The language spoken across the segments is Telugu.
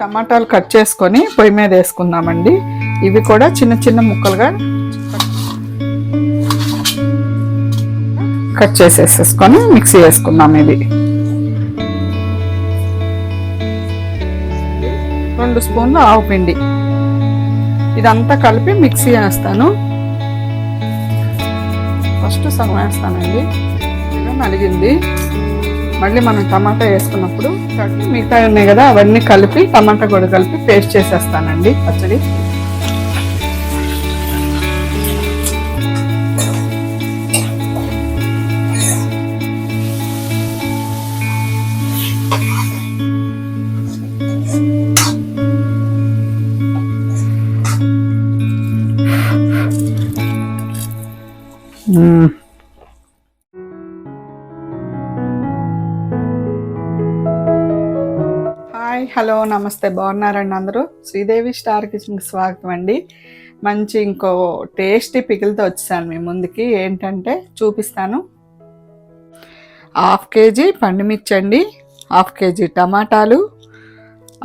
టమాటాలు కట్ చేసుకొని పొయ్యి మీద వేసుకుందామండి. ఇవి కూడా చిన్న చిన్న ముక్కలుగా కట్ చేసేసేసుకొని మిక్సీ వేసుకుందాం ఇది. రెండు స్పూన్లు ఆవు పిండి. ఇదంతా కలిపి మిక్సీ వేస్తాను. ఫస్ట్ సగం వేస్తానండి. నలిగింది. మళ్ళీ మనం టమాటా వేసుకున్నప్పుడు కాబట్టి మిగతా ఉన్నాయి కదా అవన్నీ కలిపి టమాటా కూడా కలిపి పేస్ట్ చేసేస్తానండి పచ్చడి మ్మ్. హాయ్ హలో నమస్తే బాగున్నారండి అందరూ? శ్రీదేవి స్టార్ కిచెన్కి స్వాగతం అండి. మంచి ఇంకో టేస్టీ పికిల్తో వచ్చాను మీ ముందుకి. ఏంటంటే చూపిస్తాను. హాఫ్ కేజీ పండుమిర్చి అండి. హాఫ్ కేజీ టమాటాలు.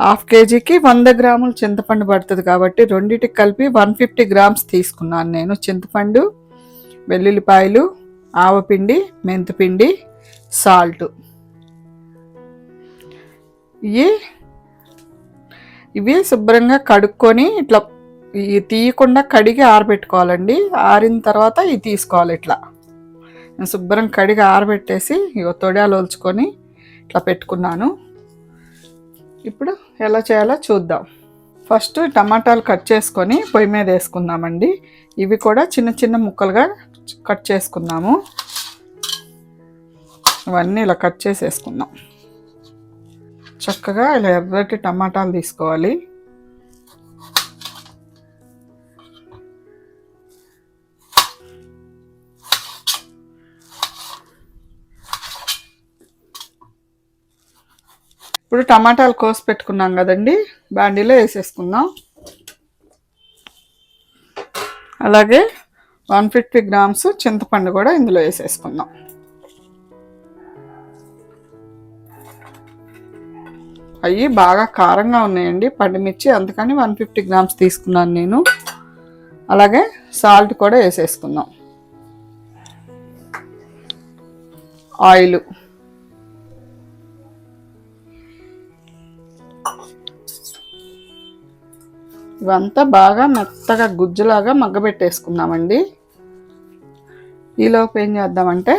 హాఫ్ కేజీకి వంద గ్రాములు చింతపండు పడుతుంది కాబట్టి రెండింటికి కలిపి వన్ ఫిఫ్టీ గ్రామ్స్ తీసుకున్నాను నేను. చింతపండు వెల్లుల్లిపాయలు ఆవపిండి మెంతిపిండి సాల్ట్. ఇవి ఇవి శుభ్రంగా కడుక్కొని ఇట్లా ఇవి తీయకుండా కడిగి ఆరబెట్టుకోవాలండి. ఆరిన తర్వాత ఇవి తీసుకోవాలి ఇట్లా. శుభ్రం కడిగి ఆరబెట్టేసి ఇగో తొడాలు ఒలుచుకొని ఇట్లా పెట్టుకున్నాను. ఇప్పుడు ఎలా చేయాలో చూద్దాం. ఫస్ట్ టమాటాలు కట్ చేసుకొని పొయ్యి మీద వేసుకుందామండి. ఇవి కూడా చిన్న చిన్న ముక్కలుగా కట్ చేసుకుందాము. ఇవన్నీ ఇలా కట్ చేసేసుకుందాం. చక్కగా ఇలా ఎర్రటి టమాటాలు తీసుకోవాలి. ఇప్పుడు టమాటాలు కోసి పెట్టుకున్నాం కదండి బాండీలో వేసేసుకుందాం. అలాగే వన్ ఫిఫ్టీ గ్రామ్స్ చింతపండు కూడా ఇందులో వేసేసుకుందాం. అవి బాగా కారంగా ఉన్నాయండి. పండుమిర్చి అందుకని వన్ ఫిఫ్టీ గ్రామ్స్ తీసుకున్నాను నేను. అలాగే సాల్ట్ కూడా వేసేసుకుందాం. ఆయిల్. ఇవంతా బాగా మెత్తగా గుజ్జులాగా మగ్గబెట్టేసుకుందామండి. ఈలోపు ఏం చేద్దామంటే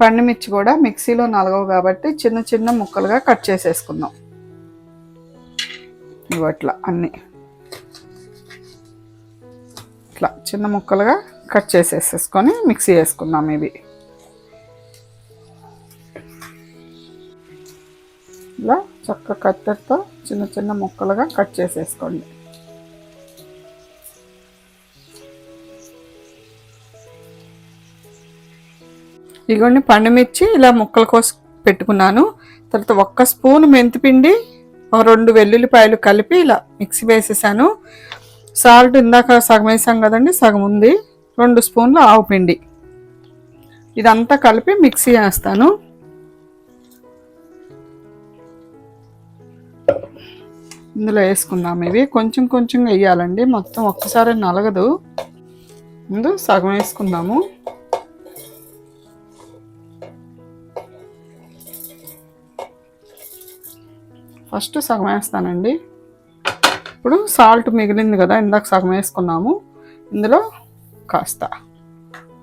పండుమిర్చి కూడా మిక్సీలో నలగవు కాబట్టి చిన్న చిన్న ముక్కలుగా కట్ చేసేసుకుందాం. ఇవట్లా అన్నీ. ఇట్లా చిన్న ముక్కలుగా కట్ చేసేసేసుకొని మిక్సీ వేసుకుందాం ఇవి. ఇలా చక్క కత్తెరతో చిన్న చిన్న ముక్కలుగా కట్ చేసేసుకోండి. ఇగోండి పండుమిర్చి ఇలా ముక్కలు కోసి పెట్టుకున్నాను. తర్వాత ఒక్క స్పూన్ మెంతిపిండి రెండు వెల్లుల్లిపాయలు కలిపి ఇలా మిక్సీ వేసేసాను. సాల్ట్ ఇందాక సగం వేసాం కదండి సగం ఉంది. రెండు స్పూన్లు ఆవు పిండి. ఇదంతా కలిపి మిక్సీ వేస్తాను ఇందులో వేసుకుందాం ఇవి. కొంచెం కొంచెం వేయాలండి. మొత్తం ఒక్కసారి నలగదు. ముందు సగం వేసుకుందాము. ఫస్ట్ సగం వేస్తానండి. ఇప్పుడు సాల్ట్ మిగిలింది కదా ఇందాక సగం వేసుకున్నాము. ఇందులో కాస్త.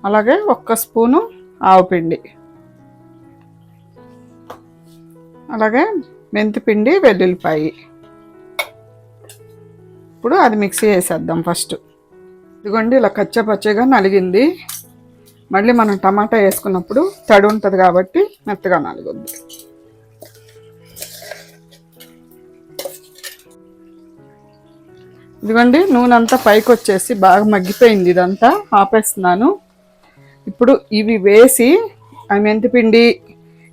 అలాగే ఒక్క స్పూను ఆవపిండి అలాగే మెంతిపిండి వెల్లుల్లిపాయి. ఇప్పుడు అది మిక్సీ వేసేద్దాం ఫస్ట్. ఇదిగోండి ఇలా కచ్చపచ్చగా నలిగింది. మళ్ళీ మనం టమాటా వేసుకున్నప్పుడు తడి ఉంటుంది కాబట్టి మెత్తగా నలుగుద్ది. ఇదిగోండి నూనె అంతా పైకి వచ్చేసి బాగా మగ్గిపోయింది ఇదంతా. ఆపేస్తున్నాను. ఇప్పుడు ఇవి వేసి ఆ మెంతిపిండి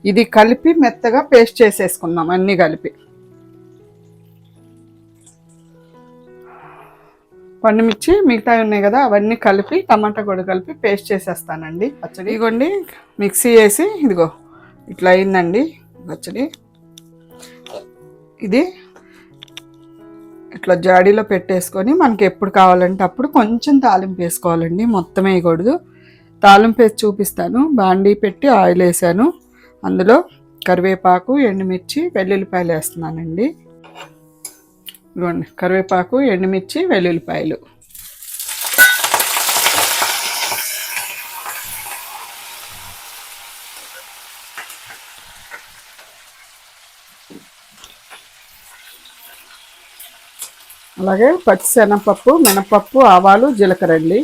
ఇది కలిపి మెత్తగా పేస్ట్ చేసేసుకుందాం అన్నీ కలిపి. పండుమిర్చి మిగతా ఉన్నాయి కదా అవన్నీ కలిపి టమాటా కూడా కలిపి పేస్ట్ చేసేస్తానండి. పచ్చడి. ఇదిగోండి మిక్సీ వేసి ఇదిగో ఇట్లా అయిందండి పచ్చడి. ఇది ఇట్లా జాడీలో పెట్టేసుకొని మనకి ఎప్పుడు కావాలంటే అప్పుడు కొంచెం తాలింపు వేసుకోవాలండి. మొత్తం వేయకూడదు. తాలింపు వేసి చూపిస్తాను. బాండీ పెట్టి ఆయిల్ వేసాను. అందులో కరివేపాకు ఎండుమిర్చి వెల్లుల్లిపాయలు వేస్తున్నానండి. కరివేపాకు ఎండుమిర్చి వెల్లుల్లిపాయలు. అలాగే పచ్చిశనగపప్పు మినపప్పు ఆవాలు జీలకర్ర అండి.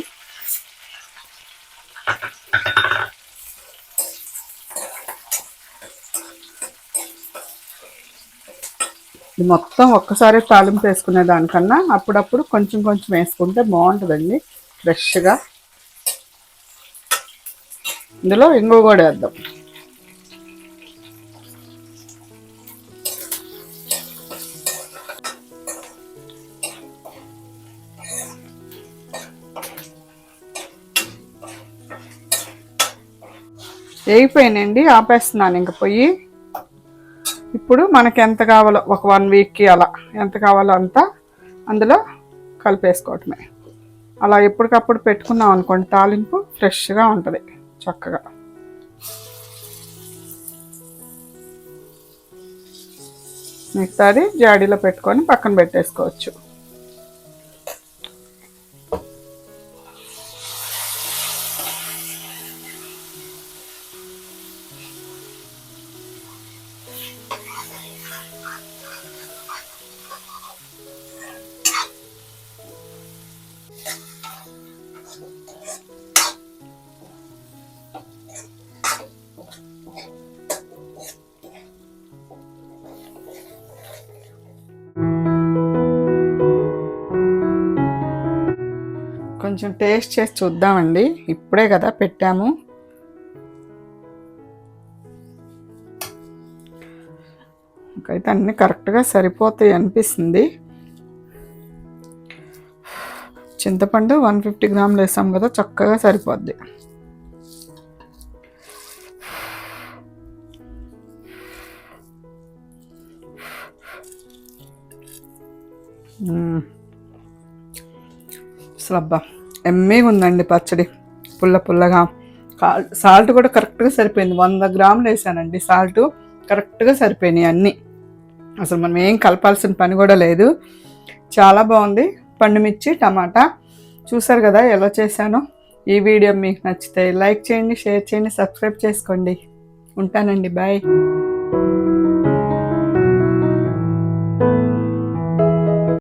ఇది మొత్తం ఒక్కసారి తాలింపు వేసుకునే దానికన్నా అప్పుడప్పుడు కొంచెం కొంచెం వేసుకుంటే బాగుంటుందండి ఫ్రెష్గా. ఇందులో ఇంగువ కూడా వేద్దాం. వేగిపోయినాయండి ఆపేస్తున్నాను ఇంక పొయ్యి. ఇప్పుడు మనకి ఎంత కావాలో ఒక వన్ వీక్కి అలా ఎంత కావాలో అంత అందులో కలిపేసుకోవటమే. అలా ఎప్పటికప్పుడు పెట్టుకున్నాం అనుకోండి తాలింపు ఫ్రెష్గా ఉంటుంది చక్కగా. మిగతాది జాడీలో పెట్టుకొని పక్కన పెట్టేసుకోవచ్చు. కొంచెం టేస్ట్ చేసి చూద్దామండి. ఇప్పుడే కదా పెట్టాము. అన్నీ కరెక్ట్గా సరిపోతాయి అనిపిస్తుంది. చింతపండు వన్ ఫిఫ్టీ గ్రాములు వేసాం కదా చక్కగా సరిపోద్ది. అసలు అబ్బా ఎమ్మీగా ఉందండి పచ్చడి. పుల్ల పుల్లగా. సాల్ట్ కూడా కరెక్ట్గా సరిపోయింది. వంద గ్రాములు వేసానండి. సాల్ట్ కరెక్ట్గా సరిపోయినాయి అన్నీ. అసలు మనం ఏం కలపాల్సిన పని కూడా లేదు. చాలా బాగుంది. పండుమిర్చి టమాటా. చూసారు కదా ఎలా చేశానో? ఈ వీడియో మీకు నచ్చితే లైక్ చేయండి షేర్ చేయండి సబ్స్క్రైబ్ చేసుకోండి. ఉంటానండి. బాయ్.